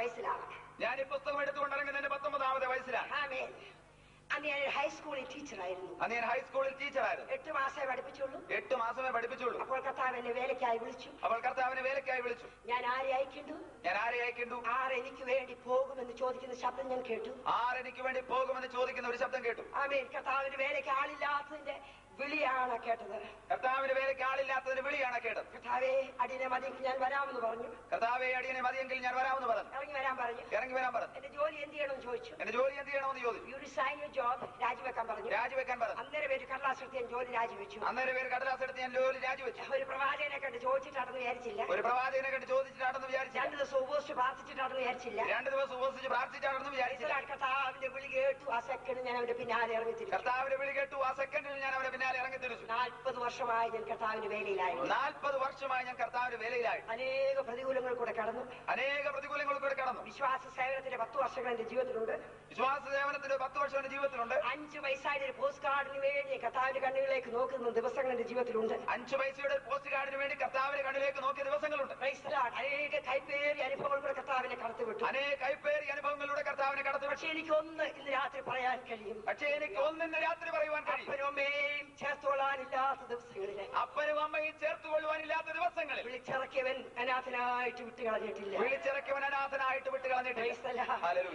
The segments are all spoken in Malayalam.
വയസ്സിലാണ് ഞാൻ ഈ പുസ്തകം എടുത്തുകൊണ്ടിറങ്ങുന്നതിന്റെ പത്തൊമ്പതാമത്തെ വയസ്സിലാണ്. അന്ന് ഞാൻ ഹൈസ്കൂളിൽ ടീച്ചറായിരുന്നു അന്ന് ഞാൻ ഹൈസ്കൂളിൽ ടീച്ചറായിരുന്നു എട്ട് മാസമേ പഠിപ്പിച്ചുള്ളൂ. എട്ട് മാസമേ പഠിപ്പിച്ചുള്ളൂ. അപ്പോൾ കർത്താവ് എന്നെ വേലയ്ക്കായി വിളിച്ചു. അവൾ കർത്താവിനെ വേലയ്ക്കായി വിളിച്ചു. ഞാൻ ആരെ അയക്കുന്നു ഞാൻ ആരെ അയക്കുന്നു ആർ എനിക്ക് വേണ്ടി പോകുമെന്ന് ചോദിക്കുന്ന ശബ്ദം ഞാൻ കേട്ടു. ആരെനിക്ക് വേണ്ടി പോകുമെന്ന് ചോദിക്കുന്ന ഒരു ശബ്ദം കേട്ടു. ആമേൻ. കർത്താവിന് വേലയ്ക്ക് ആളില്ലാത്തതിന്റെ വിളിയാണ് കേട്ടത്. കർത്താവിന്റെ വേലയ്ക്ക് ആളില്ലാത്തതിന് വിളിയാണ് കേട്ടത്. കർത്താവേ അടിയനെ മതിയെങ്കിൽ ഞാൻ വരാമെന്ന് പറഞ്ഞു. കർത്താവേ അടിയനെ മതിയെങ്കിൽ ഞാൻ വരാമെന്ന് പറഞ്ഞു. ഇറങ്ങി വരാൻ വരാൻ പറഞ്ഞു. എന്റെ ജോലി എന്ത് ചെയ്യണമെന്ന് ചോദിച്ചു. എന്റെ ജോലി എന്ത് ചെയ്യണമെന്ന് ചോദിച്ചു. യു റിസൈൻ യു ജോബ് രാജിവെക്കാൻ പറഞ്ഞു. രാജിവെക്കാൻ പറഞ്ഞു. അന്നേരം പേര് കടലാസെടുത്ത് ഞാൻ ജോലി രാജിവെച്ചു. അന്നേരം പേര് കടലാസ് എടുത്ത് ഞാൻ ജോലി രാജിവെച്ചു. ഒരു പ്രവാചകനെ കണ്ട് ചോദിച്ചിട്ടാണെന്ന് വിചാരിച്ചില്ല. ഒരു പ്രവാചകനെ കണ്ട് ചോദിച്ചിട്ടാണെന്ന് വിചാരിച്ചു രണ്ട് ദിവസം ഉപസിച്ച് പ്രാർത്ഥിച്ചിട്ടാണെന്ന് വിചാരിച്ചില്ല. രണ്ട് ദിവസം ഉപസിച്ച് പ്രാർത്ഥിച്ചിട്ടാണെന്ന് വിചാരിച്ചില്ല. കർത്താവിന്റെ വിളി കേട്ടു ആ സെക്കൻഡ് ഞാൻ അവന്റെ പിന്നാലെ ഇറങ്ങി തിരിച്ചു കർത്താവിന്റെ വിളി കേട്ടു ആ സെക്കൻഡിൽ ഞാൻ അവരെ പിന്നാലെ ഇറങ്ങി തിരിച്ചു നാൽപ്പത് വർഷമായി ഞാൻ കർത്താവിന്റെ വേലയിലായിരുന്നു. നാൽപ്പത് വർഷമായി ഞാൻ കർത്താവിന്റെ വേലയിലായി. അനേക പ്രതികൂലങ്ങൾ കൂടെ കടന്നു. അനേക പ്രതികൂലങ്ങൾ കൂടെ കടന്നു. വിശ്വാസ സേവനത്തിന്റെ പത്ത് വർഷങ്ങൾ എന്റെ ജീവിതത്തിലുണ്ട്. വിശ്വാസ സേവനത്തിന്റെ പത്ത് വർഷം എന്റെ ജീവിതത്തിലുണ്ട്. അഞ്ച് പൈസയുടെ ഒരു പോസ്റ്റ് കാർഡിന് വേണ്ടി കർത്താവിന്റെ കണ്ണുകളിലേക്ക് നോക്കുന്ന ദിവസങ്ങൾ എന്റെ ജീവിതത്തിലുണ്ട്. അഞ്ച് പൈസയുടെ പോസ്റ്റ് കാർഡിന് വേണ്ടി കർത്താവിന്റെ കണ്ണിലേക്ക് നോക്കിയ ദിവസങ്ങളുണ്ട്. അനേക കൈപ്പേറി അനുഭവങ്ങൾ കർത്താവിനെ കടത്തിവിട്ടു. അനേക കൈപ്പേറി അനുഭവം പക്ഷെ എനിക്ക് ഒന്ന് ഇന്ന് രാത്രി പറയാൻ കഴിയും. പക്ഷെ എനിക്ക് ഒന്ന് ഇന്ന് രാത്രി പറയുവാൻ കഴിയും. അപ്പനും അമ്മയും ചേർത്തുകൊള്ളാനില്ലാത്ത ദിവസങ്ങളിലെ. അപ്പനും അമ്മയും ചേർത്ത് കൊള്ളുവാനില്ലാത്ത ദിവസങ്ങളിൽ. വിളിച്ചിറക്കിയവൻ അനാഥനായിട്ട് വിട്ട് കളഞ്ഞിട്ടില്ല വിളിച്ചിറക്കിയവൻ അനാഥനായിട്ട് വിട്ട് കളഞ്ഞിട്ടില്ല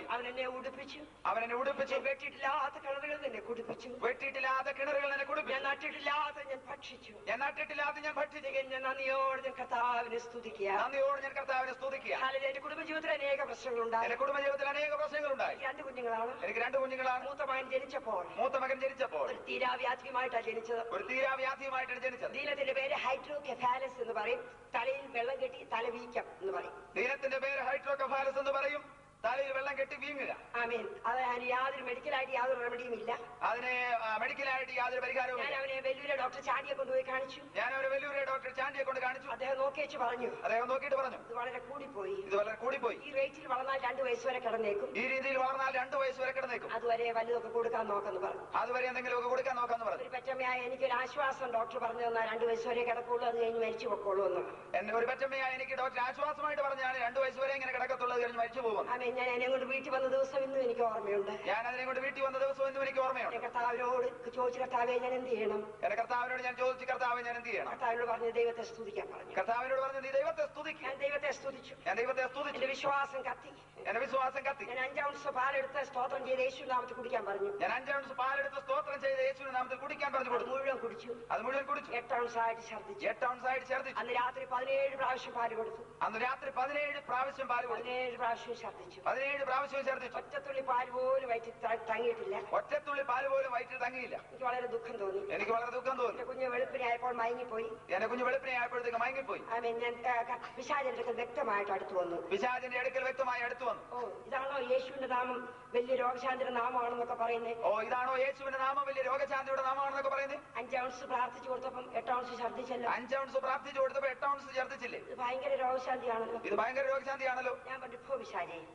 അവൻ എന്നെ ഉടുപ്പിച്ചു. അവൻ എന്നെ ഉടുപ്പിച്ചു. വെട്ടിയിട്ടില്ലാത്ത കിണറുകൾ എന്നെ കുടിപ്പിച്ചു. വെട്ടിയിട്ടില്ലാത്ത കിണറുകൾ എന്നെ ഞാൻ നട്ടിട്ടില്ലാതെ ഞാൻ ഭക്ഷിച്ചു. ഞാൻ നട്ടിട്ടില്ലാതെ ഞാൻ ഭക്ഷിച്ചു. ഞാൻ നന്ദിയോട് ഞാൻ കർത്താവിനെ സ്തുതിക്കുക. നന്ദിയോട് ഞാൻ കർത്താവിനെ സ്തുതിക്കുക. എന്റെ കുടുംബജീവിതത്തിൽ അനേക പ്രശ്നങ്ങളുണ്ടായി. എന്റെ കുടുംബജീവിതത്തിൽ അനേക പ്രശ്നങ്ങളുണ്ടായി. രണ്ട് കുഞ്ഞുങ്ങളാണ്. എനിക്ക് രണ്ട് കുഞ്ഞുങ്ങളാണ്. മൂത്ത മകൻ ജനിച്ചപ്പോൾ. മൂത്ത മകൻ ജനിച്ചപ്പോൾ. ഒരു തീരാവ്യാധിയുമായിട്ടാണ് ജനിച്ചത്. ഒരു തീരാവ്യാധിയുമായിട്ടാണ് ജനിച്ചത്. ദീനത്തിന്റെ പേര് ഹൈഡ്രോകെഫാലസ് എന്ന് പറയും. തലയിൽ വെള്ളം കെട്ടി തലവീക്കം എന്ന് പറയും. ദീനത്തിന്റെ പേര് ഹൈഡ്രോകെഫാലസ് എന്ന് പറയും. തലയിൽ വെള്ളം കെട്ടി വീങ്ങുക. ആമീൻ. അത് അതിന് യാതൊരു മെഡിക്കലായിട്ട് യാതൊരു റെമഡിയും ഇല്ല. അതിന് മെഡിക്കലായിട്ട് യാതൊരു പരിഹാരവും ഞാൻ അവനെ വെല്ലൂരെ ഡോക്ടർ ചാണ്ടിയെ കൊണ്ടുപോയി കാണിച്ചു. ഞാൻ അവരെ വെല്ലൂരെ ഡോക്ടർ ചാണ്ടിയെ കൊണ്ട് കാണിച്ചു. അദ്ദേഹം നോക്കിയേച്ച് പറഞ്ഞു. അദ്ദേഹം നോക്കിയിട്ട് പറഞ്ഞു. ഇത് വളരെ കൂടിപ്പോയി. ഇത് വളരെ കൂടിപ്പോയി. ഈ റേറ്റിൽ വളർന്നാൽ രണ്ടു വയസ്സ് വരെ കിടന്നേക്കും. ഈ രീതിയിൽ വളർന്നാൽ രണ്ടു വയസ്സ് വരെ കിടന്നേക്കും. അതുവരെ വലുതൊക്കെ കൊടുക്കാൻ നോക്കെന്ന് പറഞ്ഞു. അതുവരെ എന്തെങ്കിലുമൊക്കെ കൊടുക്കാൻ നോക്കാന്ന് പറഞ്ഞു. ഒരു പറ്റമ്മയായ എനിക്കൊരു ആശ്വാസം ഡോക്ടർ പറഞ്ഞു തന്നാൽ രണ്ടു വയസ്സ് വരെ കിടക്കുള്ളൂ അത് കഴിഞ്ഞ് മരിച്ചു പൊക്കോളൂ എന്ന് എന്നെ ഒരു പറ്റമ്മയായ എനിക്ക് ഡോക്ടർ ആശ്വാസമായിട്ട് പറഞ്ഞാണ് രണ്ടു വയസ്സ് വരെ ഇങ്ങനെ കിടക്കത്തുള്ളത് കഴിഞ്ഞ് മരിച്ചു പോകും. ഞാൻ എന്നെ കൊണ്ട് വീട്ടിൽ വന്ന ദിവസം ഇന്നും എനിക്ക് ഓർമ്മയുണ്ട്. ഞാൻ അതിനെ കൊണ്ട് വീട്ടിൽ വന്ന ദിവസം ഇന്നും എനിക്ക് ഓർമ്മയുണ്ട്. കർത്താവിനോട് ചോദിച്ചു കർത്താവെ ഞാൻ എന്ത് ചെയ്യണം? എന്റെ കർത്താവിനോട് ഞാൻ ചോദിച്ചു കർത്താവെ ഞാൻ എന്ത് ചെയ്യണം? കർത്താവിനോട് പറഞ്ഞു ദൈവത്തെ സ്തുതിക്കാൻ പറഞ്ഞു. കർത്താവിനോട് പറഞ്ഞു നീ ദൈവത്തെ സ്തുതിക്കും. ഞാൻ ദൈവത്തെ സ്തുതിച്ചു. ഞാൻ ദൈവത്തെ സ്തുതിച്ചു. എന്റെ വിശ്വാസം കത്തി. എന്റെ വിശ്വാസം കത്തി. ഞാൻ അഞ്ചൗൺസ് പാലെടുത്ത് സ്തോത്രം ചെയ്ത് യേശു നാമത്തിൽ കുടിക്കാൻ പറഞ്ഞു. ഞാൻ അഞ്ചൗൺസ് പാലെടുത്ത് സ്തോത്രം ചെയ്ത് യേശു നാമത്തിൽ കുടിക്കാൻ പറഞ്ഞു കൊടുത്തു. മുഴുവൻ കുടിച്ചു. അത് മുഴുവൻ കുടിച്ചു. എട്ട് ഔൺസ് ആയിട്ട് ഛർദ്ദിച്ചു. എട്ട് ഔൺസ് ആയിട്ട് ഛർദ്ദിച്ചു. അന്ന് രാത്രി പതിനേഴ് പ്രാവശ്യം പാൽ കൊടുത്തു. അന്ന് രാത്രി പതിനേഴ് പ്രാവശ്യം പാൽ കൊടുത്തു. പതിനേഴ് പ്രാവശ്യം ഛർദ്ദിച്ചു. പതിനേഴ് പ്രാവശ്യം ചേർത്തി ഒറ്റത്തുള്ളി പാൽ പോലും വയറ്റിൽ തങ്ങിയിട്ടില്ല. ഒറ്റത്തുള്ളി പാൽ പോലും വയറ്റിൽ തങ്ങിയില്ല. എനിക്ക് വളരെ ദുഃഖം തോന്നി. എനിക്ക് വളരെ ദുഃഖം തോന്നി. എന്റെ കുഞ്ഞ് വെളുപ്പിനായപ്പോൾ മയങ്ങിപ്പോയി. എന്റെ കുഞ്ഞു വെളുപ്പിനെ ആയപ്പോഴത്തേക്ക് മയങ്ങിപ്പോയി. വിശാചന്റെ ഞാൻ പിശാചന്റെ അടുക്കൽ വ്യക്തമായിട്ട് അടുത്തു വന്നു. വിശാചന്റെ അടുക്കൽ വ്യക്തമായി അടുത്തു വന്നു. ഓ ഇതാണോ യേശുവിന്റെ നാമം. വലിയ രോഗശാന്തിയുടെ നാമമാണെന്നൊക്കെ പറയുന്നത് ഓ ഇതാണോ യേശുവിന്റെ നാമം? വലിയ രോഗശാന്തിയുടെ നാമമാണെന്നൊക്കെ പറയുന്നത് അഞ്ച് ഔൺസ് പ്രാർത്ഥിച്ചു കൊടുത്തപ്പം എട്ട് ഔൺസ് ഛർദ്ദിച്ചല്ലോ. അഞ്ച് ഔൺസ് പ്രാർത്ഥിച്ചു കൊടുത്തപ്പോ എട്ട് ഔൺസ് ഛർദ്ദിച്ചില്ലേ? ഇത് ഭയങ്കര രോഗശാന്തിയാണല്ലോ. ഇത് ഭയങ്കര രോഗശാന്തിയാണല്ലോ. ഞാൻ പറഞ്ഞു പോ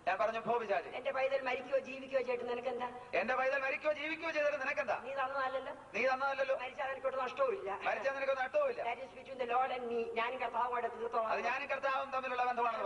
ഞാൻ പറഞ്ഞു പോ പിശാചി. എന്റെ പൈതൽ മരിക്കോ ജീവിക്കോ ചേട്ടൻ നിനക്കെന്താ? എന്റെ പൈതൽ മരിക്കോ ജീവിക്കോ ചെയ്തിട്ട് നിനക്കെന്താ? നീ തന്നതല്ലല്ലോ. നീ തന്നതല്ലോ മരിച്ചാൽ എനിക്കൊട്ട് നഷ്ടവുമില്ല. മരിച്ചാൽ നിനക്ക് and me. ഞാനും കർത്താവുമായിട്ട് അത് തീർത്തോളാം. ഞാനും കർത്താവും തമ്മിലുള്ള ബന്ധമാണ്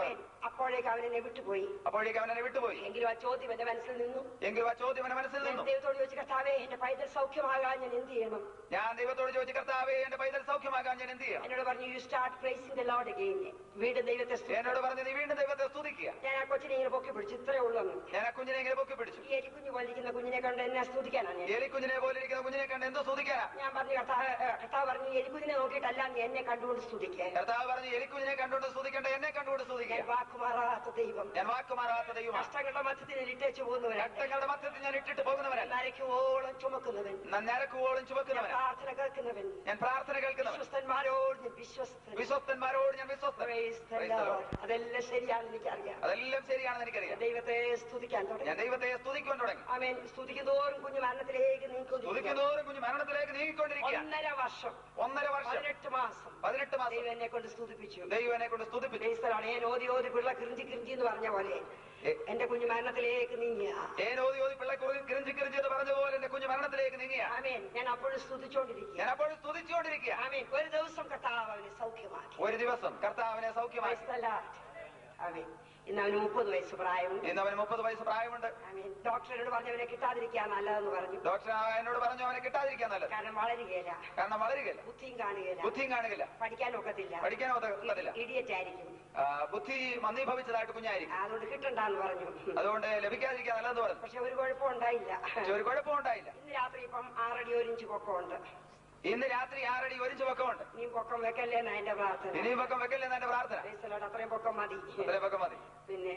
അപ്പോഴേക്ക് അവനെ വിട്ടുപോയി. അപ്പോഴേക്ക് അവനെ വിട്ടുപോയി. എങ്കിലും ആ ചോദ്യം എന്റെ മനസ്സിൽ നിന്നു. എങ്കിലും ആ ചോദ്യം എന്റെ മനസ്സിൽ നിന്നു. ദൈവത്തോട് ചോദിച്ചു കർത്താവേ എന്റെ പൈതൽ സൗഖ്യമാകാൻ ഞാൻ എന്ത് ചെയ്യണം? ഞാൻ ദൈവത്തോട് ചോദിച്ചു കർത്താവേ എന്റെ പൈതൽ സൗഖ്യമാകാൻ ഞാൻ എന്ത് ചെയ്യണം? എന്നോട് പറഞ്ഞു you start praising the lord again വീണ്ടും ദൈവത്തെ. എന്നോട് പറഞ്ഞു നീ വീണ്ടും ദൈവത്തെ സ്തുതിക്കുക. ഞാൻ ആ കൊച്ചിനെ ഇങ്ങനെ പൊക്കി പിടിച്ചു. ഇത്രേ ഉള്ളൂ ഞാൻ ആ കുഞ്ഞിനെ ഇങ്ങനെ പൊക്കി പിടിച്ചു. ഈ എലിക്കുഞ്ഞ് പോലിരിക്കുന്ന കുഞ്ഞിനെ കണ്ട് എന്നെ സ്തുതിക്കാനാണ് എലിക്കുഞ്ഞിനെ പോലെ ഇരിക്കുന്ന കുഞ്ഞിനെ കണ്ട് എന്തോ സ്തുതിക്കാനാ? ഞാൻ പറഞ്ഞു കർത്താവ് കർത്താവ് പറഞ്ഞു എലിക്കുഞ്ഞിനെ നോക്കിയിട്ടല്ല നീ എന്നെ കണ്ടുകൊണ്ട് സ്തുതിക്കുക. കർത്താവ് പറഞ്ഞു എലിക്കുഞ്ഞിനെ കണ്ടുകൊണ്ട് സ്തുതിക്കേണ്ട എന്നെ കണ്ടുകൊണ്ട് സ്തുതിക്കുക. വാക്കുമാറാത്ത ദൈവം. ഞാൻ വാക്കുമാറാത്ത ദൈവം കഷ്ടങ്ങളുടെ മധ്യത്തിൽ ഇട്ടേച്ചു പോകുന്നവരാണ് രക്തങ്ങളുടെ മധ്യത്തിൽ ഞാൻ ഇട്ടിട്ട് പോകുന്നവൻ നരക്കുവോളം ചുമക്കുന്നവൻ. ഞാൻ ചുമക്കുന്നവനാണ് പ്രാർത്ഥന കേൾക്കുന്നവൻ. ഞാൻ പ്രാർത്ഥന കേൾക്കുന്നവൻ. വിശ്വസ്തന്മാരോട് ഞാൻ വിശ്വസ്തൻ. വിശ്വസ്തന്മാരോട് ഞാൻ വിശ്വസ്തൻ. അതെല്ലാം ശരിയാണെന്ന് എനിക്കറിയാം. അതെല്ലാം ശരിയാണെന്ന് എനിക്കറിയാം. ദൈവത്തെ സ്തുതിക്കാൻ ഞാൻ ദൈവത്തെ സ്തുതിക്കാൻ തുടങ്ങി. ആമേൻ. സ്തുതിക്കുന്തോറും കുഞ്ഞു മരണത്തിലേക്ക് നീക്കൊണ്ടിരിക്കുന്നു സ്തുതിക്കുന്നതോറും കുഞ്ഞു മരണത്തിലേക്ക് നീങ്ങിക്കൊണ്ടിരിക്കുക. ഒന്നര വർഷം. ഒന്നര വർഷം. പതിനെട്ട് മാസം. പതിനെട്ട് മാസം. ദൈവനെ കൊണ്ട് സ്തുതിപ്പിച്ചു. ദൈവനെ കൊണ്ട് സ്തുതിപ്പിച്ചു. ഓതി ഓതി പിള്ള കിറിഞ്ചി കിറിഞ്ചി എന്ന് പറഞ്ഞ പോലെ എന്റെ കുഞ്ഞു മരണത്തിലേക്ക് നീങ്ങിയ ഞാൻ ഓതി എന്ന് പറഞ്ഞതുപോലെ എന്റെ കുഞ്ഞു മരണത്തിലേക്ക് നീങ്ങിയ. ആമേൻ. ഞാൻ അപ്പോഴും സ്തുതിച്ചോണ്ടിരിക്കുക. ഞാൻ അപ്പോഴും സ്തുതിച്ചുകൊണ്ടിരിക്കുക ആമേൻ. ഒരു ദിവസം കർത്താവ് അവനെ സൗഖ്യമാക്കി. ഒരു ദിവസം സൗഖ്യമാക്കി. The ആമേൻ. ഇന്ന് അവന് മുപ്പത് വയസ്സ് പ്രായമുണ്ട്. ഇന്ന് അവന് മുപ്പത് വയസ്സ് പ്രായമുണ്ട്. ഡോക്ടറിനോട് പറഞ്ഞു പറഞ്ഞവനെ കിട്ടാതിരിക്കാൻ നല്ലതെന്ന് പറഞ്ഞു. ഡോക്ടർ എന്നോട് പറഞ്ഞു അവനെ കിട്ടാതിരിക്കാൻ നല്ലത്. കാരണം വളരുകയില്ല. കാരണം വളരുകയില്ല. ബുദ്ധിയും കാണുകയില്ല. ബുദ്ധിയും കാണുകയില്ല. പഠിക്കാൻ ഒക്കത്തില്ല. പഠിക്കാൻ ഒക്കത്തില്ല. ഇഡിയറ്റ് ആയിരിക്കും. ബുദ്ധി മന്ദീഭവിച്ചതായിട്ട് കുഞ്ഞായിരിക്കും. അതുകൊണ്ട് കിട്ടണ്ടെന്ന് പറഞ്ഞു. അതുകൊണ്ട് ലഭിക്കാതിരിക്കാൻ നല്ലതെന്ന് പറഞ്ഞു. പക്ഷെ ഒരു കുഴപ്പം ഉണ്ടായില്ല. ഒരു കുഴപ്പം ഉണ്ടായില്ല. ഇന്ന് രാത്രി ഇപ്പം ആറടി ഒരു ഇഞ്ച് പൊക്കമുണ്ട്. ഇന്ന് രാത്രി ആറടി ഒരിഞ്ച് പൊക്കമുണ്ട് ഇനിയും പൊക്കം വെക്കല്ലേന്ന് എന്റെ പ്രാർത്ഥന. ഇനിയും പൊക്കം വെക്കല്ലേ എന്റെ പ്രാർത്ഥന. അത്രയും പൊക്കം മതി. അത്രയും പൊക്കം മതി. പിന്നെ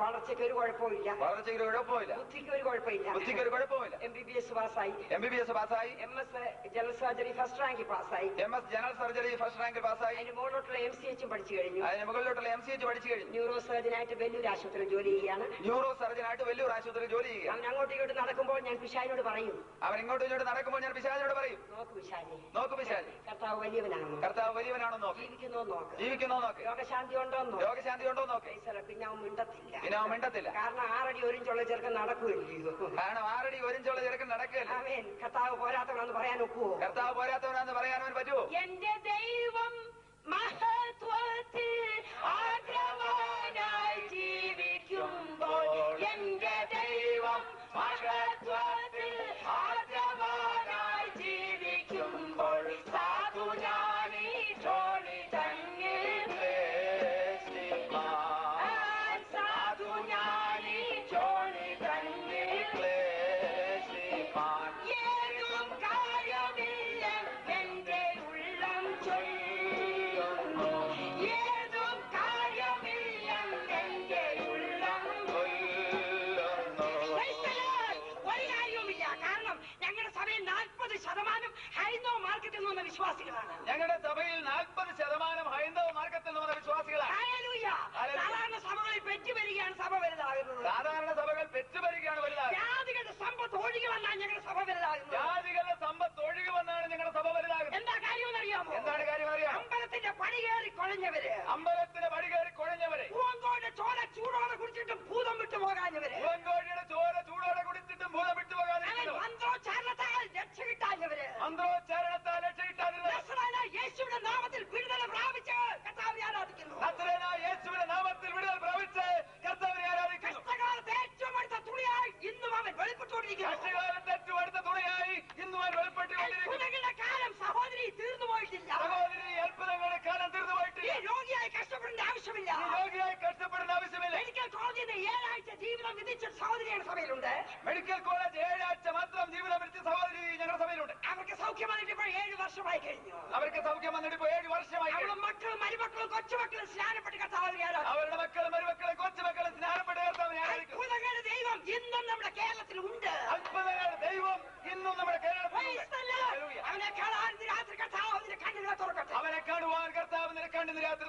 വളർച്ചയ്ക്ക് ഒരു കുഴപ്പമില്ല വളർച്ചയ്ക്ക് ഒരു കുഴപ്പമില്ല ബുദ്ധിക്ക് ഒരു കുഴപ്പമില്ല ബുദ്ധിക്ക് ഒരു കുഴപ്പമില്ല എം ബി ബി എസ് പാസ്സായി. എം ബി ബി എസ് പാസ്സായി. M S general surgery first rank പാസ്സായി. M S general surgery first റാങ്കിൽ പാസ്സായി. അതിന് മുകളിലോട്ടുള്ള എം സി എച്ചും പഠിച്ചു കഴിഞ്ഞു. അതിന് മുകളിലോട്ടുള്ള എം സി എച്ച് പഠിച്ചു കഴിഞ്ഞു. ന്യൂറോ സർജനായിട്ട് വെല്ലൂർ ആശുപത്രിയിൽ ജോലി ചെയ്യാണ് ന്യൂറോ സർജനായിട്ട് വലിയൊരു ആശുപത്രിയിൽ ജോലി ചെയ്യുക അവൻ അങ്ങോട്ട് ഇങ്ങോട്ട് നടക്കുമ്പോൾ ഞാൻ പിശാലിനോട് പറയും. അവൻ ഇങ്ങോട്ട് ഇങ്ങോട്ട് നടക്കുമ്പോൾ ഞാൻ പിശാലിനോട് പറയും. നോക്ക് പിശാലി നോക്ക് പിശാചി കർത്താവ് വലിയവനാണോ കർത്താവ് വലിയവനാണോ നോക്ക്. ജീവിക്കുന്നോ നോക്ക്. ജീവിക്കുന്നോ നോക്ക്. രോഗശാന്തി ഉണ്ടോ രോഗശാന്തി ഉണ്ടോ നോക്ക്. പിന്നെ അവൻ മിണ്ടത്തില്ല. പിന്നെ അവൻ മിണ്ടത്തില്ല. കാരണം ആറടി ഒരിഞ്ചുള്ള ചെറുക്കൻ നടക്കുകയില്ലയോ കാരണം ആറടി ഒരിഞ്ചുള്ള ചെറുക്കൻ നടക്കുകയല്ല. കർത്താവ് പോരാത്തവനാന്ന് പറയാൻ ഒക്കുവോ? കർത്താവ് പോരാത്തവനാന്ന് പറയാൻ അവൻ പറ്റുമോ ഞങ്ങളുടെ സഭ വലുതാകുന്നത്? ജാതികളുടെ സമ്പത്ത് ഒഴുകി വന്നാണ് ഞങ്ങളുടെ സഭ വലുതാകുന്നത്. എന്താ കാര്യമെന്നറിയാമോ എന്താണ് കാര്യം അറിയാം അമ്പലത്തിന്റെ പണി കയറി കുഴഞ്ഞവര്. അമ്പലത്തിന് വിധിച്ച സഹോദരിയുടെ സഭയിലുണ്ട്. മെഡിക്കൽ കോളേജ് ഏഴാഴ്ച മാത്രം ജീവിതം എടുത്ത സഹോദരി ഞങ്ങളുടെ സഭയിലുണ്ട്. അവർക്ക് സൗഖ്യം വന്നിട്ട് ഇപ്പോൾ ഏഴ് വർഷമായി കഴിഞ്ഞു. അവർക്ക് സൗഖ്യം വന്നിട്ട് ഇപ്പൊ ഏഴ് വർഷമായി അവരുടെ മക്കളും മരുമക്കളും കൊച്ചുമക്കളും സ്നാനപ്പെട്ട് കർത്താവിനെ അവരുടെ മക്കളും മരുമക്കളും കൊച്ചുമക്കളും സ്നാനപ്പെട്ട കർത്താവിനെ ആരാധിക്കുന്നു അത്ഭുതങ്ങളുടെ ദൈവം ഇന്നും നമ്മുടെ കേരളത്തിൽ ഉണ്ട് അത്ഭുതങ്ങളുടെ ദൈവം ഇന്നും നമ്മുടെ കേരളത്തിൽ അവനെ കാണാൻ രാത്രി കർത്താവ് കണ്ണുകളെ തുറക്കട്ടെ. അവനെ കാണുവാൻ കർത്താവ് നിനക്കണ്ടെന്ന് രാത്രി